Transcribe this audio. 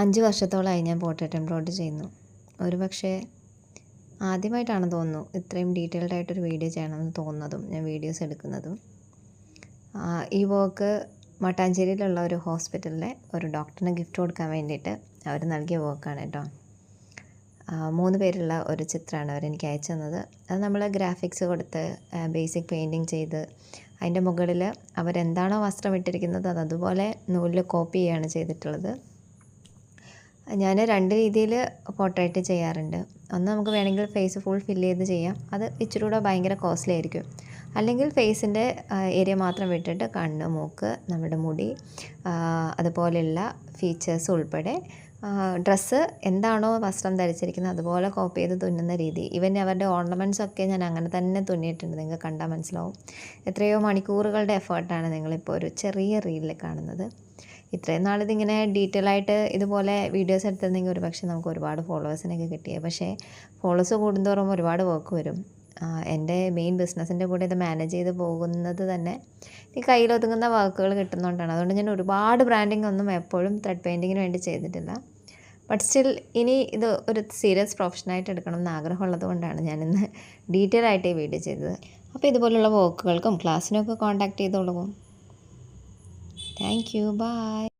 അഞ്ച് വർഷത്തോളമായി ഞാൻ പോർട്രേറ്റ് എംബ്രോയിഡറി ചെയ്യുന്നു. ഒരു പക്ഷേ ആദ്യമായിട്ടാണ് തോന്നുന്നു. ഇത്രയും ഡീറ്റെയിൽഡ് ആയിട്ടൊരു വീഡിയോ ചെയ്യണമെന്ന് തോന്നുന്നതും ഞാൻ വീഡിയോസ് എടുക്കുന്നതും. ഈ വർക്ക് മട്ടാഞ്ചേരിയിലുള്ള ഒരു ഹോസ്പിറ്റലിലെ ഒരു ഡോക്ടറിന് ഗിഫ്റ്റ് കൊടുക്കാൻ വേണ്ടിയിട്ട് അവർ നൽകിയ വർക്കാണ് കേട്ടോ. മൂന്ന് പേരുള്ള ഒരു ചിത്രമാണ് അവരെനിക്ക് അയച്ചു തന്നത്. അത് നമ്മൾ ഗ്രാഫിക്സ് കൊടുത്ത് ബേസിക് പെയിന്റിങ് ചെയ്ത് അതിന്റെ മുകളിൽ അവരെന്താണോ വസ്ത്രം ഇട്ടിരിക്കുന്നത് അത് അതുപോലെ നൂലിൽ കോപ്പി ചെയ്യുകയാണ് ചെയ്തിട്ടുള്ളത്. ഞാൻ രണ്ട് രീതിയിൽ പോർട്രേറ്റ് ചെയ്യാറുണ്ട്. ഒന്ന് നമുക്ക് വേണമെങ്കിൽ ഫേസ് ഫുൾ ഫില്ല് ചെയ്ത് ചെയ്യാം. അത് ഇച്ചിരി കൂടെ ഭയങ്കര കോസ്റ്റ്ലി ആയിരിക്കും. അല്ലെങ്കിൽ ഫേസിന്റെ ഏരിയ മാത്രം വിട്ടിട്ട് കണ്ണ് മൂക്ക് നമ്മുടെ മുടി അതുപോലെയുള്ള ഫീച്ചേഴ്സ് ഉൾപ്പെടെ ഡ്രസ്സ് എന്താണോ വസ്ത്രം ധരിച്ചിരിക്കുന്നത് അതുപോലെ കോപ്പി ചെയ്ത് തുന്നുന്ന രീതി. ഇവൻ അവരുടെ ഓർണമെന്റ്സ് ഒക്കെ ഞാൻ അങ്ങനെ തന്നെ തുന്നിയിട്ടുണ്ട്. നിങ്ങൾക്ക് കണ്ടാൽ മനസ്സിലാവും. എത്രയോ മണിക്കൂറുകളുടെ എഫേർട്ടാണ് നിങ്ങളിപ്പോൾ ഒരു ചെറിയ റീലിൽ കാണുന്നത്. ഇത്രയും നാളിതിങ്ങനെ ഡീറ്റെയിൽ ആയിട്ട് ഇതുപോലെ വീഡിയോസ് എടുത്തിരുന്നെങ്കിൽ ഒരു പക്ഷേ നമുക്ക് ഒരുപാട് ഫോളോവേഴ്സിനൊക്കെ കിട്ടിയത് പക്ഷേ ഫോളോവേഴ്സ് കൂടുന്തോറും ഒരുപാട് വർക്ക് വരും. എന്റെ മെയിൻ ബിസിനസ്സിന്റെ കൂടെ ഇത് മാനേജ് ചെയ്ത് പോകുന്നത് തന്നെ ഈ കയ്യിലൊതുങ്ങുന്ന വർക്കുകൾ കിട്ടുന്നതുകൊണ്ടാണ് അതുകൊണ്ട് ഞാൻ ഒരുപാട് ബ്രാൻഡിങ് ഒന്നും എപ്പോഴും ത്രെഡ് പെയിന്റിങ്ങിന് വേണ്ടി ചെയ്തിട്ടില്ല. ബട്ട് സ്റ്റിൽ ഇനി ഇത് ഒരു സീരിയസ് പ്രൊഫഷനായിട്ട് എടുക്കണം എന്ന് ആഗ്രഹമുള്ളത് കൊണ്ടാണ് ഞാനിന്ന് ഡീറ്റെയിൽ ആയിട്ട് ഈ വീഡിയോ ചെയ്തത്. അപ്പോൾ ഇതുപോലുള്ള വർക്കുകൾക്കും ക്ലാസ്സിനൊക്കെ കോൺടാക്ട് ചെയ്തോളൂ Thank you. Bye.